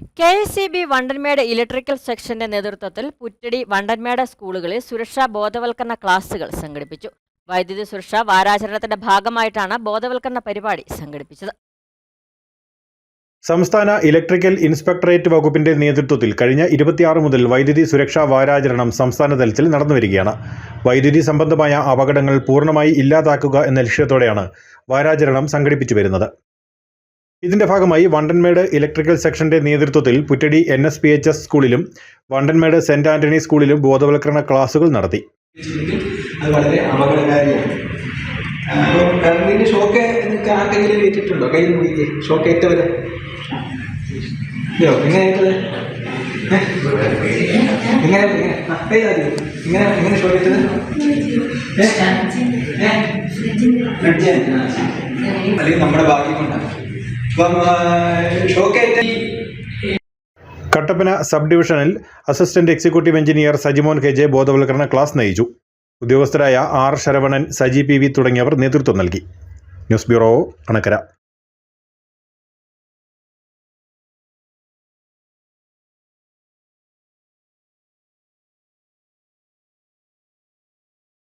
K S C B Vandanmedu electrical സെക്ഷന്റെ നേതൃത്വത്തിൽ പുറ്റടി വണ്ടൻമേട് സ്കൂളുകളിൽ സുരക്ഷാ ബോധവൽക്കരണ ക്ലാസുകൾ സംഘടിപ്പിച്ചു. വൈദ്യുതി സുരക്ഷാ വാരാചരണത്തിന്റെ ഭാഗമായിട്ടാണ് ബോധവൽക്കരണ പരിപാടി സംഘടിപ്പിച്ചത്. സംസ്ഥാന ഇലക്ട്രിക്കൽ ഇൻസ്പെക്ടറേറ്റ് വകുപ്പിന്റെ നേതൃത്വത്തിൽ കഴിഞ്ഞ ഇരുപത്തിയാറ് മുതൽ വൈദ്യുതി സുരക്ഷാ വാരാചരണം സംസ്ഥാന തലത്തിൽ നടന്നുവരികയാണ് വൈദ്യുതി സംബന്ധമായ അപകടങ്ങൾ പൂർണമായി ഇല്ലാതാക്കുക എന്ന ലക്ഷ്യത്തോടെയാണ് വാരാചരണം സംഘടിപ്പിച്ചു വരുന്നത്. ഇതിന്റെ ഭാഗമായി വണ്ടൻമേട് ഇലക്ട്രിക്കൽ സെക്ഷന്റെ നേതൃത്വത്തിൽ Puttady N S P H S സ്കൂളിലും വണ്ടൻമേട് സെന്റ് ആന്റണി സ്കൂളിലും ബോധവൽക്കരണ ക്ലാസുകൾ നടത്തി വെച്ചിട്ടുണ്ടെങ്കിൽ അത് വളരെ അപകടകാരിയാണ് അപ്പോൾ കറണ്ടിന്റെ ഷോക്ക് നിങ്ങൾക്ക് ആർക്കെങ്കിലും ഏറ്റിട്ടുണ്ടോ കൈ നോക്കിക്കേ ഷോക്ക് ഏറ്റവരെ അയ്യോ എങ്ങനെ ഏറ്റത് ഏ? എങ്ങനെ എങ്ങനെ ആ, കൈ താഴ്ത്തി. എങ്ങനെ എങ്ങനെ ഷോക്ക് ഏറ്റത് ഏ? ഏ? ഫ്രിഡ്ജ്. അല്ലെങ്കിൽ നമ്മുടെ ഭാഗ്യം കൊണ്ടാണ് കട്ടപ്പന സബ് ഡിവിഷനിൽ assistant executive engineer Sajimon K J ബോധവൽക്കരണ ക്ലാസ് നയിച്ചു. ഉദ്യോഗസ്ഥരായ R Saravanan Saji P V തുടങ്ങിയവർ നേതൃത്വം നൽകി. News bureau Anakkara.